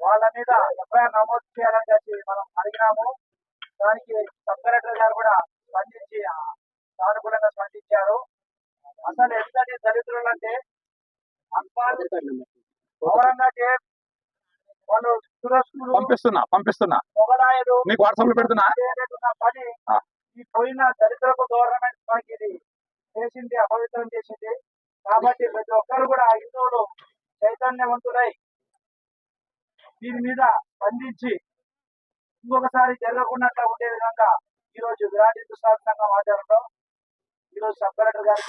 వాళ్ళ మీద ఎఫ్ఐఆర్ నమోదు చేయాలని చెప్పి మనం అడిగినాము దానికి సబ్ కలెక్టర్ గారు కూడా స్పందించి సానుకూలంగా స్పందించారు అసలు ఎంతటి దళితులు అంటే వాళ్ళు తురస్కులు పంపిస్తున్నా పంపిస్తున్నా. మీకు వాట్సాప్లో పెడుతున్నా. ఈ పోయిన దళితులకు గవర్నమెంట్ మనకి ఇది చేసింది అపవిత్రం చేసింది. కాబట్టి ప్రతి ఒక్కరు కూడా హిందువులు చైతన్యవంతులై దీని మీద స్పందించి ఇంకొకసారి జరగకుండా ఉండే విధంగా ఈ రోజు విరాట్ హిందుస్థాన్ సంఘం ఆధ్వర్యంలో ఈ రోజు సబ్ కలెక్టర్ గారు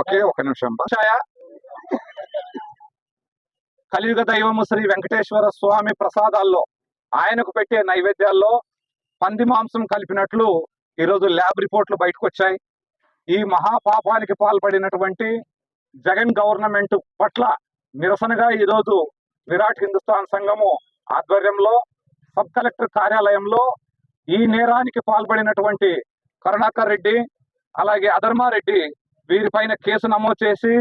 ఒకే ఒక నిమిషం. కలియుగ దైవము శ్రీ వెంకటేశ్వర స్వామి ప్రసాదాల్లో ఆయనకు పెట్టే నైవేద్యాల్లో పంది మాంసం కలిపినట్లు ఈరోజు ల్యాబ్ రిపోర్ట్లు బయటకు వచ్చాయి ఈ మహాపాపానికి పాల్పడినటువంటి జగన్ గవర్నమెంట్ పట్ల నిరసనగా ఈరోజు విరాట్ హిందుస్థాన్ సంఘము ఆధ్వర్యంలో సబ్ కలెక్టర్ కార్యాలయంలో ఈ నేరానికి పాల్పడినటువంటి కరుణాకర్ రెడ్డి అలాగే అధర్మారెడ్డి వీరిపైన కేసు నమోదు చేసి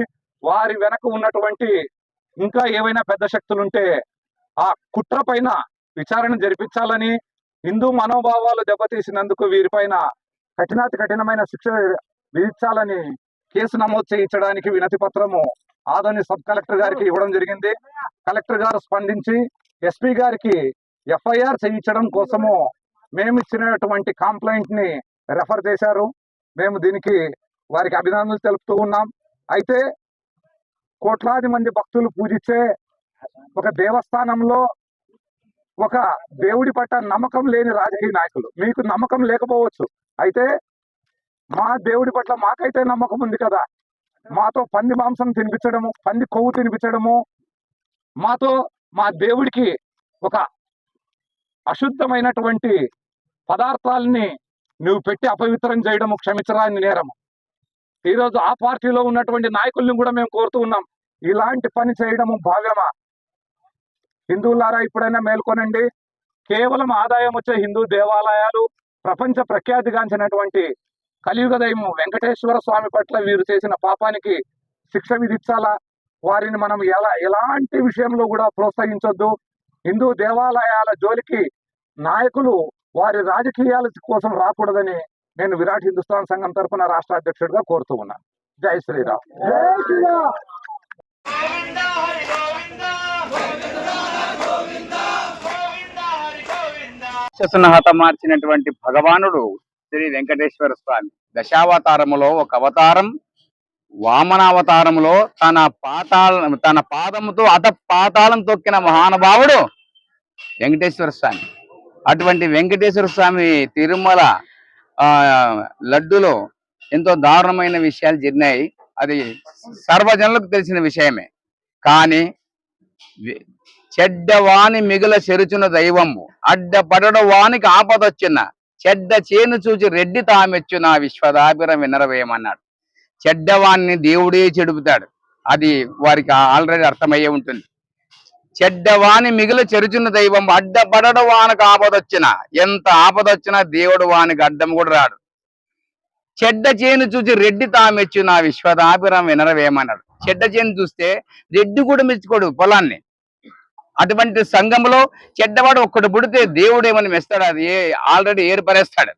వారి వెనక ఉన్నటువంటి ఇంకా ఏవైనా పెద్ద శక్తులుంటే ఆ కుట్ర పైన విచారణ జరిపించాలని హిందూ మనోభావాలు దెబ్బతీసినందుకు వీరిపైన కఠినాతి కఠినమైన శిక్ష విధించాలని కేసు నమోదు చేయించడానికి వినతి పత్రము ఆదోని సబ్ కలెక్టర్ గారికి ఇవ్వడం జరిగింది. కలెక్టర్ గారు స్పందించి ఎస్పీ గారికి ఎఫ్ఐఆర్ చేయించడం కోసము మేము ఇచ్చినటువంటి కంప్లైంట్ని రెఫర్ చేశారు. మేము దీనికి వారికి అభినందనలు తెలుపుతూ ఉన్నాం. అయితే కోట్లాది మంది భక్తులు పూజించే ఒక దేవస్థానంలో ఒక దేవుడి పట్ల నమ్మకం లేని రాజకీయ నాయకులు. మీకు నమ్మకం లేకపోవచ్చు. అయితే మా దేవుడి పట్ల మాకైతే నమ్మకం ఉంది కదా. మాతో పంది మాంసం తినిపించడము పంది కొవ్వు తినిపించడము మాతో మా దేవుడికి ఒక అశుద్ధమైనటువంటి పదార్థాలని నువ్వు పెట్టి అపవిత్రం చేయడము క్షమించరాని నేరము. ఈరోజు ఆ పార్టీలో ఉన్నటువంటి నాయకుల్ని కూడా మేము కోరుతూ ఉన్నాం. ఇలాంటి పని చేయడము భావ్యమా హిందువులారా ఇప్పుడైనా మేల్కొనండి. కేవలం ఆదాయం వచ్చే హిందూ దేవాలయాలు ప్రపంచ ప్రఖ్యాతిగాంచినటువంటి కలియుగ దైవం వెంకటేశ్వర స్వామి పట్ల వీరు చేసిన పాపానికి శిక్ష విధించాలా? వారిని మనం ఎలా ఎలాంటి విషయంలో కూడా ప్రోత్సహించొద్దు? హిందూ దేవాలయాల జోలికి నాయకులు వారి రాజకీయాల కోసం రాకూడదని నేను విరాట్ హిందుస్థాన్ సంఘం తరపున రాష్ట్ర అధ్యక్షుడిగా కోరుతూ ఉన్నాను. జై శ్రీరామ్. రాక్షసుని హతమార్చినటువంటి భగవానుడు శ్రీ వెంకటేశ్వర స్వామి. దశావతారములో ఒక అవతారం వామనావతారములో తన పాతాళ తన పాదముతో అత పాతాళం తొక్కిన మహానుభావుడు వెంకటేశ్వర స్వామి. అటువంటి వెంకటేశ్వర స్వామి తిరుమల ఆ లడ్డులో ఎంతో దారుణమైన విషయాలు జరిగినాయి. అది సర్వజనులకు తెలిసిన విషయమే. కానీ చెడ్డవాని మిగుల చెరుచున దైవము. అడ్డపడడు వానికి ఆపదొచ్చిన. చెడ్డ చేను చూచి రెడ్డి తామెచ్చున విశ్వదాభిరం వినరవేయమన్నాడు. చెడ్డవాన్ని దేవుడే చెడుపుతాడు. అది వారికి ఆల్రెడీ అర్థమయ్యే ఉంటుంది. చెడ్డవాని మిగిల చెరుచున్న దైవం అడ్డపడడు వానికి ఆపదొచ్చిన. ఎంత ఆపదొచ్చినా దేవుడు వానికి అడ్డం కూడా రాడు. చెడ్డ చేను చూసి రెడ్డి తామెచ్చు నా విశ్వదాభిరం వినరవేమన్నాడు చెడ్డ చేను చూస్తే రెడ్డి కూడా మెచ్చుకోడు పొలాన్ని. అటువంటి సంఘంలో చెడ్డవాడు ఒక్కడు పుడితే దేవుడు ఏమని మెస్తాడు అది ఏ ఆల్రెడీ ఏర్పరేస్తాడు.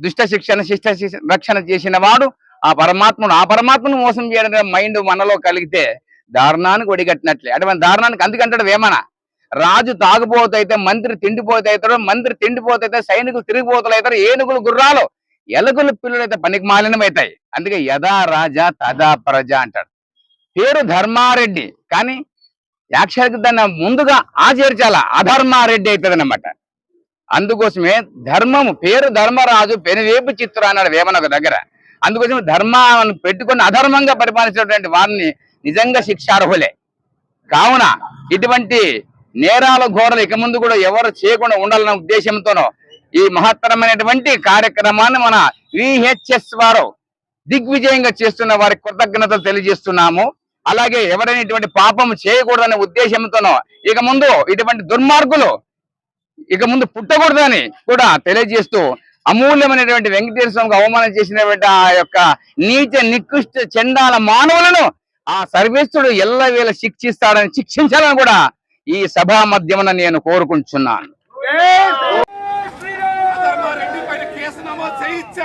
దుష్ట శిక్షణ శిష్ట రక్షణ చేసిన వాడు ఆ పరమాత్మను ఆ పరమాత్మను మోసం చేయడం మైండ్ మనలో కలిగితే దారుణానికి ఒడిగట్టినట్లే. అటువంటి దారుణానికి అందుకంటాడు వేమన. రాజు తాగుపోతైతే మంత్రి తిండిపోతైతాడు మంత్రి తిండిపోతైతే సైనికులు తిరిగిపోతలు అవుతారు ఏనుగులు గుర్రాలు ఎలుగులు పిల్లలైతే పనికి మాలినమవుతాయి అందుకే యథా రాజా తదా ప్రజ అంటాడు. పేరు ధర్మారెడ్డి. కానీ యాక్షరికి దాన్ని ముందుగా ఆచరించాల? అధర్మారెడ్డి అవుతుంది అనమాట అందుకోసమే ధర్మము పేరు ధర్మరాజు పెనువేపు చిత్ర అన్నాడు వేమన ఒక దగ్గర. అందుకోసం ధర్మాన్ని పెట్టుకొని అధర్మంగా పరిపాలించినటువంటి వారిని నిజంగా శిక్షార్హులే. కావున ఇటువంటి నేరాల ఘోరలు ఇక ముందు కూడా ఎవరు చేయకుండా ఉండాలన్న ఉద్దేశంతోనో ఈ మహత్తరమైనటువంటి కార్యక్రమాన్ని మన విహెచ్ఎస్ వారు దిగ్విజయంగా చేస్తున్న వారికి కృతజ్ఞతలు తెలియజేస్తున్నాము. అలాగే ఎవరైనా ఇటువంటి పాపం చేయకూడదనే ఉద్దేశంతోనో ఇక ముందు ఇటువంటి దుర్మార్గులు ఇక ముందు పుట్టకూడదని కూడా తెలియజేస్తూ అమూల్యమైనటువంటి వెంకటేశ్వర స్వామికి అవమానం చేసినటువంటి ఆ యొక్క నీచ నికృష్ట చండాల మానవులను ఆ సర్వేశ్వరుడు ఎల్లవేళ శిక్షిస్తాడని శిక్షించాలని కూడా ఈ సభా మధ్యమున నేను కోరుకుంటున్నాను రెడ్డి పైన కేసు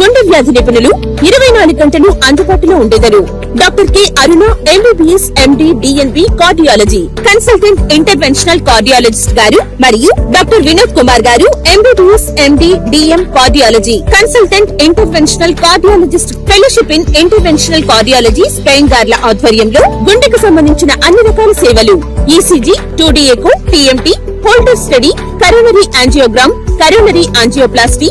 గుండె వ్యాధి నిపుణులు ఇరవై నాలుగు గంటలు అందుబాటులో ఉండేదారు. Doctor K Aruna MBBS MD DNB cardiology consultant interventional cardiologist గారు మరియు డాక్టర్ వినోద్ కుమార్ గారు MBBS MD DM cardiology consultant interventional cardiologist fellowship in interventional cardiology Spain గార్ల ఆధ్వర్యంలో గుండెకు సంబంధించిన అన్ని రకాల సేవలు. ECG two D echo TMT Holter study coronary angiogram coronary angioplasty